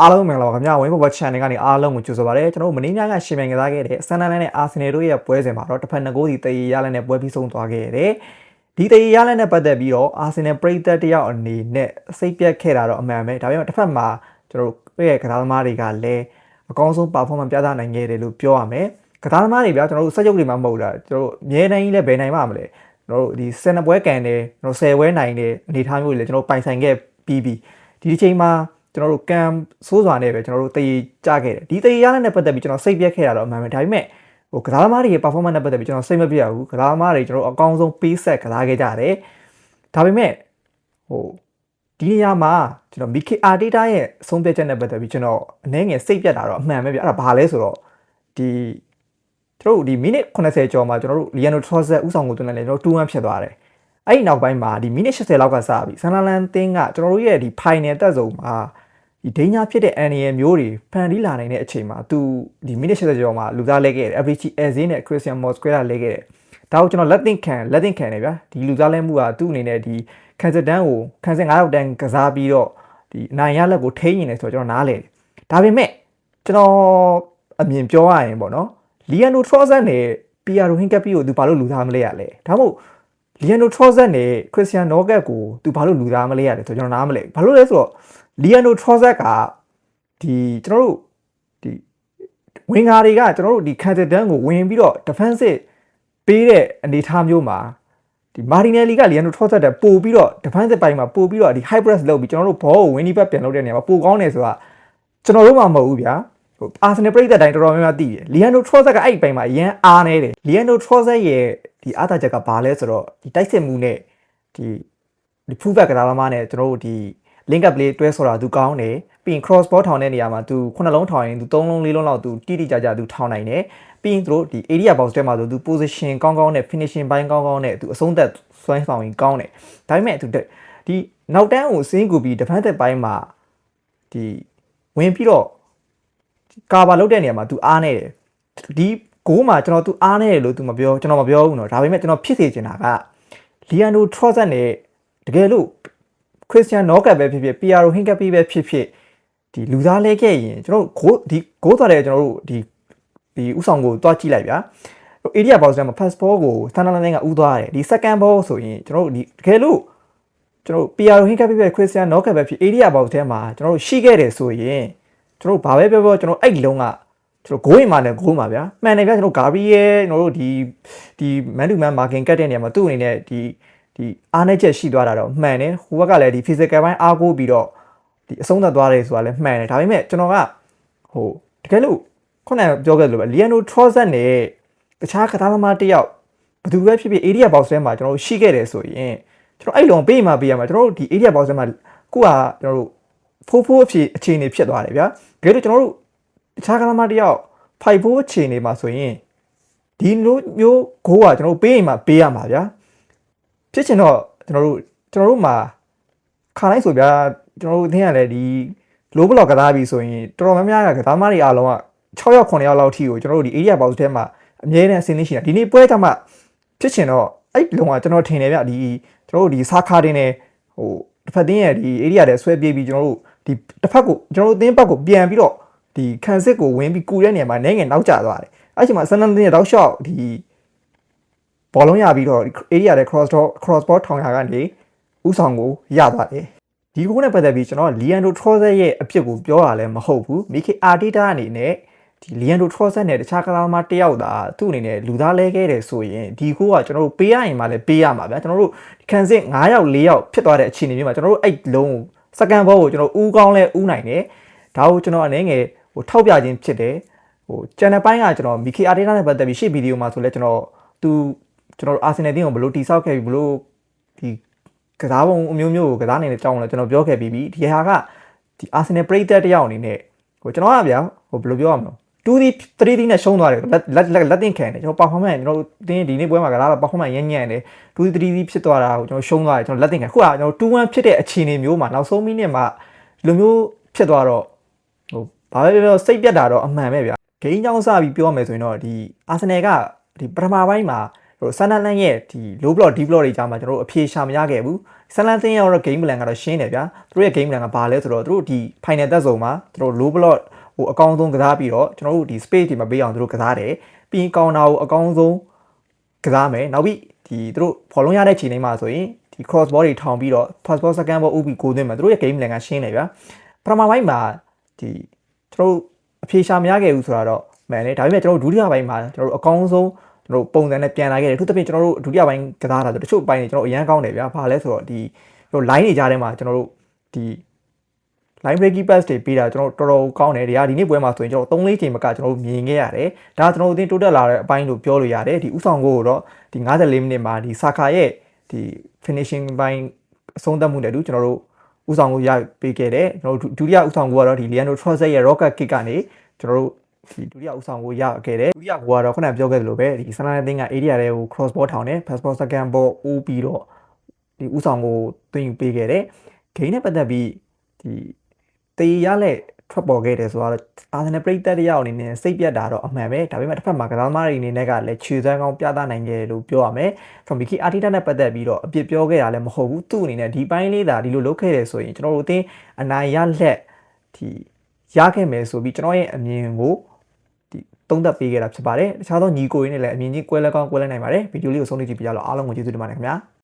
အားလုံးမင်္ဂလာပါခင်ဗျာဝင်းဘော channel ကနေအားလုံးကိုကြိုဆိုပါရစေကျွန်တော်တို့မင်းများကရှင်မြန်ကစားခဲ့တဲ့ဆန်နန်လန်နဲ့အာဆင်နယ်တို့ရဲ့ပွဲစဉ်မှာတော့တစ်ဖက်နှစ်ဂိုးစီတည်ရလနဲ့ပွဲပြီးဆုံးသွားခဲ့ရတယ်ဒီတည်ရလနဲ့ပတ်သက်ပြီးတော့အာဆင်နယ်ပရိသတ်တယောက်အနေနဲ့စိတ်ပြတ်ခဲ့တာတော့အမှန်ပဲဒါပေမဲ့တစ်ဖက်မှာကျွန်တော်တို့ရဲ့ကစားသမားတွေကလည်းအကောင်းဆုံး performance ပြသနိုင်ခဲ့တယ်လို့ပြောရမယ်ကစားသမားတွေဗျာကျွန်တော်တို့စက်ရုပ်တွေမှာမဟုတ်တာကျွန်တော်တို့အမြဲတမ်းကြီးလည်းဘယ်နိုင်မှမလဲကျွန်တော်တို့ဒီစနပွဲကန်တယ်ကျွန်တော်10ပွဲနိုင်တယ်အနေထားမျိုးတွေလည်းကျွန်တော်ပိုင်ဆိုင်ခဲ့ပြီးပြီဒီတစ်ချိန်မှာ ကျွန်တော်တို့ကံဆိုးစွာနဲ့ပဲကျွန်တော်တို့တည်ကြခဲ့တယ်ဒီတည်ရတဲ့နဲ့ပတ်သက်ပြီးကျွန်တော်စိတ်ပြက်ခဲ့တာတော့အမှန်ပဲဒါပေမဲ့ဟိုကစားသမားတွေရဲ့ performance နဲ့ပတ်သက်ပြီးကျွန်တော်စိတ်မပြတ်ဘူးကစားသမားတွေကျွန်တော်တို့အကောင်းဆုံးပေးဆက်ကစားခဲ့ကြတယ်ဒါပေမဲ့ဟိုဒီနေရာမှာကျွန်တော် Mickey Arteta ရဲ့အဆုံးဖြတ်ချက်နဲ့ပတ်သက်ပြီးကျွန်တော်အနည်းငယ်စိတ်ပြတ်တာတော့အမှန်ပဲဗျအဲ့ဒါဘာလဲဆိုတော့ဒီကျွန်တော်တို့ဒီမိနစ်80ကျော်မှာကျွန်တော်တို့ Liano Trossard ဥဆောင်ကိုတွန်းလိုက်တယ်ကျွန်တော်2-1ဖြစ်သွားတယ်အဲ့ဒီနောက်ပိုင်းမှာဒီမိနစ်80လောက်ကစပြီးဆန်လာလန်တင်းကကျွန်တော်တို့ရဲ့ဒီ final တက်ဆုံးမှာ ဒီဒိညာဖြစ်တဲ့အန်ရီယယ်မျိုးတွေဖန်တီးလာနိုင်တဲ့အချိန်မှာသူဒီမိနစ်80ကျော်မှာလူသားလဲခဲ့တယ် Average Eze နဲ့ Christian Mosquera လဲခဲ့တယ်ဒါကိုကျွန်တော်လက်သင့်ခံလက်သင့်ခံနေဗျာဒီလူသားလဲမှုကသူ့အနေနဲ့ဒီကန်စစ်တန်းကိုကန်စစ်9ရောက်တန်းကစားပြီးတော့ဒီအနိုင်ရလက်ကိုထိန်းနေတယ်ဆိုတော့ကျွန်တော်နားလဲတယ်ဒါပေမဲ့ကျွန်တော်အမြင်ပြောရရင်ပေါ့နော်လီယန်နိုထရောဆန်နဲ့ပီယာရိုဟင်ကပ်ပီကိုသူဘာလို့လူသားမလဲရလဲဒါမှမဟုတ် လီယန်နိုထရောဆန်နဲ့ခရစ်စတီယန်နောဂတ်ကိုသူဘာလို့လူသားမလဲရလဲဆိုတော့ကျွန်တော်နားမလဲဘာလို့လဲဆိုတော့လီယန်နိုထရောဆက်ကဒီကျွန်တော်တို့ဒီဝင်ငါတွေကကျွန်တော်တို့ဒီကန်စစ်တန်းကိုဝင်ပြီးတော့ defensive ပေးတဲ့အနေအထားမျိုးမှာဒီမာတီနယ်လီကလီယန်နိုထရောဆက်တဲ့ပို့ပြီးတော့ defensive ပိုင်းမှာပို့ပြီးတော့ဒီ high press လုပ်ပြီးကျွန်တော်တို့ဘောကို winning back ပြန်လုပ်တဲ့နေရာမှာပိုကောင်းတယ်ဆိုတာကျွန်တော်တို့မှမဟုတ်ဘူးဗျာ ဟိုအာဆင်နယ်ပရိသတ်တိုင်းတော်တော်များများသိတယ်လီယန်နိုထရောဆက်ကအဲ့ဒီပိုင်းမှာအရန်အားနေတယ်လီယန်နိုထရောဆက်ရဲ့ဒီအားသာချက်ကဘာလဲဆိုတော့ဒီတိုက်စစ်မှုနဲ့ဒီဒီ full back ကစားသမားနဲ့ကျွန်တော်တို့ဒီ link up play တွဲဆိုတာသူကောင်းတယ်ပြီးရင် cross ball ထောင်တဲ့နေရာမှာသူခုနှလုံးထောင်ရင်သူသုံးလုံးလေးလုံးလောက်သူတိတိကျကျသူထောင်နိုင်တယ်ပြီးရင်သူတို့ဒီ area box ထဲမှာဆိုသူ position ကောင်းကောင်းနဲ့ finishing ဘိုင်းကောင်းကောင်းနဲ့သူအဆုံးသက်စွမ်းဆောင်ရင်ကောင်းတယ်ဒါပေမဲ့သူဒီနောက်တန်းကိုစင်းကူပြီး defensive ဘိုင်းမှာဒီဝင်ပြီးတော့ ကာဗာလုပ်တဲ့နေရာမှာ तू အားနေတယ်ဒီဂိုးမှာကျွန်တော် तू အားနေတယ်လို့ तू မပြောကျွန်တော်မပြောဘူးနော်ဒါပေမဲ့ကျွန်တော်ဖြစ်စေချင်တာကလီယန်ဒိုထရော့ဆက်နဲ့တကယ်လို့ခရစ်စတီယန်နော့ကတ်ပဲဖြစ်ဖြစ်ပီယာရိုဟင်ကပ်ပီပဲဖြစ်ဖြစ်ဒီလူသားလဲခဲ့ရင်ကျွန်တော်ဂိုးဒီဂိုးသွားတယ်ကျွန်တော်တို့ဒီဒီဥဆောင်ကိုတွားကြည့်လိုက်ဗျာ area box ထဲမှာ pass ball ကို standard line ကဥသွားတယ်ဒီ second ball ဆိုရင်ကျွန်တော်တို့ဒီတကယ်လို့ကျွန်တော်တို့ PR ဟင်းကပ်ပဲခရစ်စတီယန်နော့ကပ်ပဲဖြစ် area box ထဲမှာကျွန်တော်တို့ရှိခဲ့တယ်ဆိုရင် ကျွန်တော်တို့ဘာပဲပြောပြောကျွန်တော်အဲ့ဒီလုံးကကျွန်တော်ဂိုးရင်မှလည်းဂိုးမှာဗျာမှန်တယ်ဗျာကျွန်တော်ဂါဘရီယယ်ကျွန်တော်တို့ဒီဒီမန်တူမန်မာကင်ကတ်တဲ့နေရာမှာသူ့အနေနဲ့ဒီဒီအားနေချက်ရှိသွားတာတော့မှန်တယ်ဟိုဘက်ကလည်းဒီ physical ဘိုင်းအားကိုးပြီးတော့ဒီအဆုံးသတ်သွားတယ်ဆိုတာလည်းမှန်တယ်ဒါပေမဲ့ကျွန်တော်ကဟိုတကယ်လို့ခုနကပြောခဲ့သလိုပဲ Liano Trossard နဲ့တခြားကစားသမားတစ်ယောက်ဘယ်သူပဲဖြစ်ဖြစ် area box ထဲမှာကျွန်တော်တို့ရှိခဲ့တယ်ဆိုရင်ကျွန်တော်အဲ့လုံးပေးမှပေးရမှာကျွန်တော်တို့ဒီ area box ထဲမှာကိုကကျွန်တော်တို့ ဖိုးဖိုးအဖြစ်အခြေအနေဖြစ်သွားတယ်ဗျာတကယ်လို့ကျွန်တော်တို့တခြားကစားသမားတစ်ယောက်ဖိုက်ဖိုးအခြေအနေမှာဆိုရင်ဒီလိုမျိုးဂိုးကကျွန်တော်တို့ပေးရင်မှပေးရမှာဗျာဖြစ်ချင်တော့ကျွန်တော်တို့ကျွန်တော်တို့မှာခါတိုင်းဆိုဗျာကျွန်တော်တို့အသင်းကလည်းဒီ low block ကစားပြီဆိုရင်တော်တော်များများကကစားသမားတွေအားလုံးက6ယောက်9ယောက်လောက်ထိကိုကျွန်တော်တို့ဒီ area box ထဲမှာအမြဲတမ်းအစင်းလေးရှိတာဒီနေ့ပွဲကြမှာဖြစ်ချင်တော့အဲ့လုံးကကျွန်တော်ထင်တယ်ဗျဒီကျွန်တော်တို့ဒီစားခါတင်းနဲ့ဟိုတစ်ဖက်တင်းရဲ့ဒီ area တဲ့ဆွဲပြေးပြီးကျွန်တော်တို့ ဒီတစ်ဖက်ကိုကျွန်တော်တို့အသင်းဘက်ကိုပြန်ပြီးတော့ဒီခံစစ်ကိုဝင်ပြီးကူတဲ့နေရာမှာနေငယ်နောက်ကျသွားတယ်အဲ့ချိန်မှာဆန်နန်တင်းရဲ့တောက်လျှောက်ဒီဘောလုံးရပြီးတော့ area တဲ့ cross dot cross ball ထောင်ရကနေဥဆောင်ကိုရသွားတယ်ဒီကုန်းနဲ့ပတ်သက်ပြီးကျွန်တော်လီယန်ဒိုထရောဆက်ရဲ့အဖြစ်ကိုပြောတာလည်းမဟုတ်ဘူးမီကေအာတီတာအနေနဲ့ဒီလီယန်ဒိုထရောဆက်နဲ့တခြားကစားသမားတစ်ယောက်သာသူ့အနေနဲ့လူသားလဲခဲ့တယ်ဆိုရင်ဒီကိုကကျွန်တော်တို့ပေးရရင်မှလည်းပေးရမှာဗျာကျွန်တော်တို့ခံစစ်9ယောက်4ယောက်ဖြစ်သွားတဲ့အခြေအနေမျိုးမှာကျွန်တော်တို့အဲ့လုံးစက န်ဘောကိုကျွန်တော်ဦးကောင်းလဲဦးနိုင်တယ်ဒါကိုကျွန်တော်အနေငယ်ဟိုထောက်ပြခြင်းဖြစ်တယ်ဟို channel ပိုင်းကကျွန်တော်မီကေအာတီတာနဲ့ပတ်သက်ပြီးရှေ့ဗီဒီယိုမှာဆိုလဲကျွန်တော်သူကျွန်တော်တို့အာဆင်နယ်တင်းကိုဘယ်လိုတိဆောက်ခဲ့ပြီးဘယ်လိုဒီကစားပုံအမျိုးမျိုးကိုကစားနေတဲ့ကြောင်းလဲကျွန်တော်ပြောခဲ့ပြီးပြီဒီဟာကဒီအာဆင်နယ်ပရိသတ်တယောက်အနေနဲ့ဟိုကျွန်တော်ကဗျာဟိုဘယ်လိုပြောရမလဲ 2 3 3 3နဲ့ရှုံးသွားတယ်လက်လက်လက်တင်ခံတယ်ကျွန်တော် performance ကျွန်တော်တင်းဒီနေ့ပွဲမှာကစားတော့ performance ညံ့ညံ့တယ်2 3 3ဖြစ်သွားတာကိုကျွန်တော်ရှုံးသွားတယ်ကျွန်တော်လက်တင်ခံခုကကျွန်တော်2 1ဖြစ်တဲ့အခြေအနေမျိုးမှာနောက်ဆုံးမိနစ်မှာဒီလိုမျိုးဖြစ်သွားတော့ဟိုဘာပဲပြောစိတ်ပြတ်တာတော့အမှန်ပဲဗျာဂိမ်းကြောင်းစပြီးပြောရမယ်ဆိုရင်တော့ဒီအာဆင်နယ်ကဒီပထမပိုင်းမှာတို့ဆန်နလန်ရဲ့ဒီ low block deep block တွေကြားမှာကျွန်တော်တို့အဖြေရှာမရခဲ့ဘူးဆန်နန်သင်းရဲ့တော့ game plan ကတော့ရှင်းတယ်ဗျာသူတို့ရဲ့ game plan ကဘာလဲဆိုတော့သူတို့ဒီ final သက်ဆုံးမှာသူတို့ low block ဟိုအကောင်းဆုံးကစားပြီးတော့ကျွန်တော်တို့ဒီ space တွေမပေးအောင်သူတို့ကစားတယ်ပြီးရင်ကောင်တာကိုအကောင်းဆုံးကစားမယ်နောက်ပြီးဒီသူတို့ဖော်လုံးရတဲ့ချိန်တိုင်းမှာဆိုရင်ဒီ cross ball တွေထောင်ပြီးတော့ first ball second ball ဥပီကိုသွင်းမှာသူတို့ရဲ့ game plan ကရှင်းတယ်ဗျာပထမပိုင်းမှာဒီကျွန်တော်တို့အဖြေရှာမရခဲ့ဘူးဆိုတော့မှန်တယ်ဒါပေမဲ့ကျွန်တော်တို့ဒုတိယပိုင်းမှာကျွန်တော်တို့အကောင်းဆုံးကျွန်တော်တို့ပုံစံနဲ့ပြန်လာခဲ့တယ်သူသဖြင့်ကျွန်တော်တို့ဒုတိယပိုင်းကစားတာဆိုတချို့ပိုင်းတွေကျွန်တော်အရန်ကောင်းတယ်ဗျာဘာလဲဆိုတော့ဒီတို့ line တွေကြားထဲမှာကျွန်တော်တို့ဒီ line breaking pass တွေပေးတာကျွန်တော်တော်တော်ကောင်းတယ်ဒီဟာဒီနေ့ပွဲမှာဆိုရင်ကျွန်တော်3-4ချိန်မကကျွန်တော်တို့မြင်ခဲ့ရတယ်ဒါကျွန်တော်တို့အတင်းတိုးတက်လာတဲ့အပိုင်းလို့ပြောလို့ရတယ်ဒီဥဆောင်ကိုတော့ဒီ54မိနစ်မှာဒီစာခါရဲ့ဒီ finishing ပိုင်းအဆုံးသတ်မှုနဲ့အတူကျွန်တော်တို့ဥဆောင်ကိုရပေးခဲ့တယ်ကျွန်တော်တို့ဒုတိယဥဆောင်ကိုကတော့ဒီ Leandro Trossard ရဲ့ rocket kick ကနေကျွန်တော်တို့ဒီဒုတိယဥဆောင်ကိုရခဲ့တယ်ဒုတိယကိုကတော့ခုနပြောခဲ့သလိုပဲဒီဆန်လာတဲ့တင်းက area တွေကို cross ball ထောင်တယ် pass ball second ball အိုးပြီးတော့ဒီဥဆောင်ကိုသွင်းယူပေးခဲ့တယ်ဂိမ်းနဲ့ပတ်သက်ပြီးဒီ တေးရလက်ထွက်ပေါ်ခဲ့တယ်ဆိုတော့အာဆင်နယ်ပရိသတ်တယောက်အနေနဲ့စိတ်ပြတ်တာတော့အမှန်ပဲဒါပေမဲ့တစ်ဖက်မှာကစားသမားတွေအနေနဲ့ကလည်းခြေစွမ်းကောင်းပြသနိုင်ခဲ့တယ်လို့ပြောရမယ် from Mickey Arteta နဲ့ပတ်သက်ပြီးတော့အပြစ်ပြောခဲ့တာလည်းမဟုတ်ဘူးသူ့အနေနဲ့ဒီပိုင်းလေးသာဒီလိုလုပ်ခဲ့တယ်ဆိုရင်ကျွန်တော်တို့အသိအနိုင်ရလက်ဒီရခဲ့မယ်ဆိုပြီးကျွန်တော်ရဲ့အမြင်ကိုဒီသုံးသပ်ပေးခဲ့တာဖြစ်ပါတယ်တခြားသောညီကိုရင်းနဲ့လည်းအမြင်ချင်းကွဲလဲကောင်းကွဲလဲနိုင်ပါတယ်ဗီဒီယိုလေးကိုဆုံးဖြတ်ကြည့်ပြကြလို့အားလုံးကိုကျေးဇူးတင်ပါတယ်ခင်ဗျာ